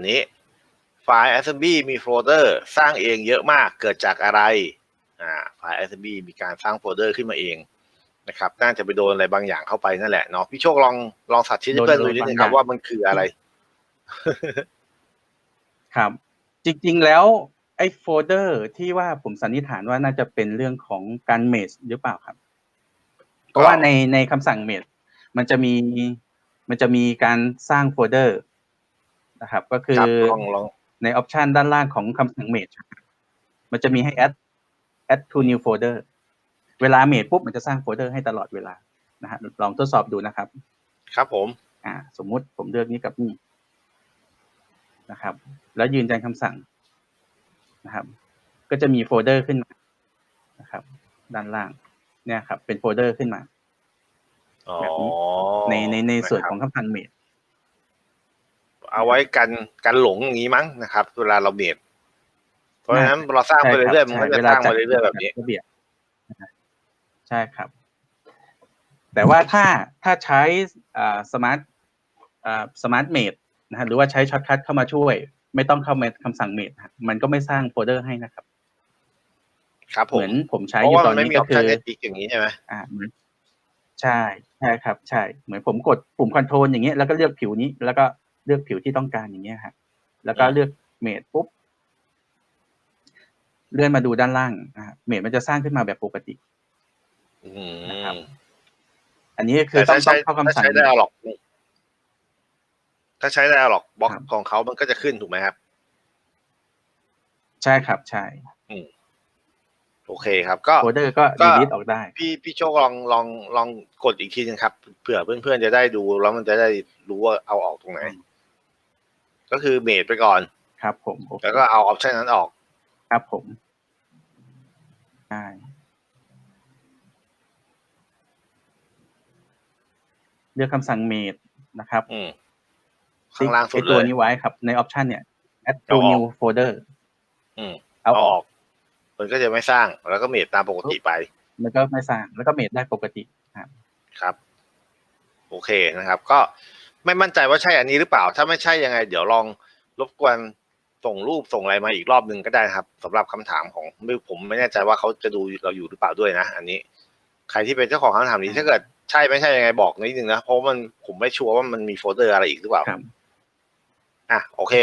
นนี้ไฟล์ assembly มีโฟลเดอร์สร้างเองเยอะมากเกิดจากอะไรอ่าไฟล์ assembly มีการสร้างโฟลเดอร์ขึ้นมาเองนะครับน่าจะไปโดนอะไรบางอย่างเข้าไปนั่นแหละเนาะพี่โชคลองลองสาธิตให้เพื่อนดูนิดนึงครับว่ามันคืออะไร ครับ จริง ๆ แล้วไอ้โฟลเดอร์ที่ว่าผมสันนิษฐานว่าน่าจะเป็นเรื่องของการเมจหรือเปล่าครับ เพราะว่าในในคำสั่งเมจมันจะมีมันจะมีการสร้างโฟลเดอร์ นะครับ ก็คือครับลองลองในออปชันด้านล่างของคำสั่งเมจมันจะมีให้ add add to new folder เวลาเมจปุ๊บมันจะสร้างโฟลเดอร์ให้ตลอดเวลานะฮะลองทดสอบดูนะครับ ครับผม อ่า สมมุติผมเลือกนี้กับนี่นะครับ แล้วยืนยันคำสั่งนะครับ ก็จะมีโฟลเดอร์ขึ้นมานะครับ ด้านล่างเนี่ยครับ เป็นโฟลเดอร์ขึ้นมาอ๋อแบบนี้ในในในส่วนะครับของคำสั่งเมจ เอาไว้กันกันหลงอย่างนี้มั้งนะครับ เวลาเราเมดเพราะฉะนั้นเราสร้างไปเรื่อยๆมันก็จะสร้างไปเรื่อยๆแบบนี้ระเบียบนะครับใช่ครับ แต่ว่าถ้าถ้าใช้สมาร์ทสมาร์ทเมดนะฮะหรือว่าใช้ช็อตคัทเข้ามาช่วย ไม่ต้องเข้ามาคำสั่งเมดมันก็ไม่สร้างโฟลเดอร์ให้นะครับ ครับผเหมมือนผมใช้เพอราะยู่ว่าตมัอนนไม่นี้มีอก็อปคืชั่นอเอทิกอย่างนี้ใช่ไหมอ่าเหมือนใช่ใช่ครับ ใช่ เหมือนผมกดปุ่มคอนโทรลอย่างเงี้ยแล้วก็เลือกผิวนี้ แล้วก็ เลือกผิวที่ต้องการอย่างเงี้ยครับแล้วก็เลือกเมดปุ๊บเลื่อนมาดูด้านล่างนะฮะเมดมันจะสร้างขึ้นมาแบบปกติอืนะครับมอันนี้คือแต่ต้อถ้างใช้ต้องเข้าถ้าคำสั่งใช้ได้หรอกถ้าใช้ได้หรอกบล็อกครับของเขามันก็จะขึ้นถูกไหมครับ ใช่ครับใช่โอเคครับ ก็โฟลเดอร์ก็ก็ดีลิทออกได้ พี่พี่โชคลองลองลองกดอีกทีนึงครับเผื่อเพื่อนๆจะได้ดูแล้วมันจะได้รู้ว่าเอาออกตรงไหน ก็คือเมดไปก่อน ครับ ผมโอเคแล้วก็เอาออปชันนั้นออก ครับผมใช่เลือกคำสั่งเมดนะครับอืมข้างล่างสุดไอ้เลตัวยนี้ไว้ครับ ในออปชันเนี่ย add to เอาออก new folder อืมเอาเอาออออกกมันก็จะไม่สร้าง แล้วก็เมดตามปกติไปแล้วก็ไม่สร้าง แล้วก็เมดได้ปกติครับ ครับ โอเคนะครับ ก็ ไม่มั่นใจว่าใช่อันนี้หรือเปล่า ถ้าไม่ใช่ยังไง เดี๋ยวลองรบกวนส่งรูปส่งอะไรมาอีกรอบหนึ่งก็ได้นะครับสำหรับคำถามของไม่ผมไม่แน่ใจว่าเขาจะดูเราอยู่หรือเปล่าด้วยนะ อันนี้ ใครที่เป็นเจ้าของคำถามนี้ถ้าเกิดใช่ไม่ใช่ยังไงบอกนิดนึงนะเพราะว่ามันผมไม่ชัวร์ว่ามันมีโฟลเดอร์อะไรอีกหรือเปล่าครับอะโอเค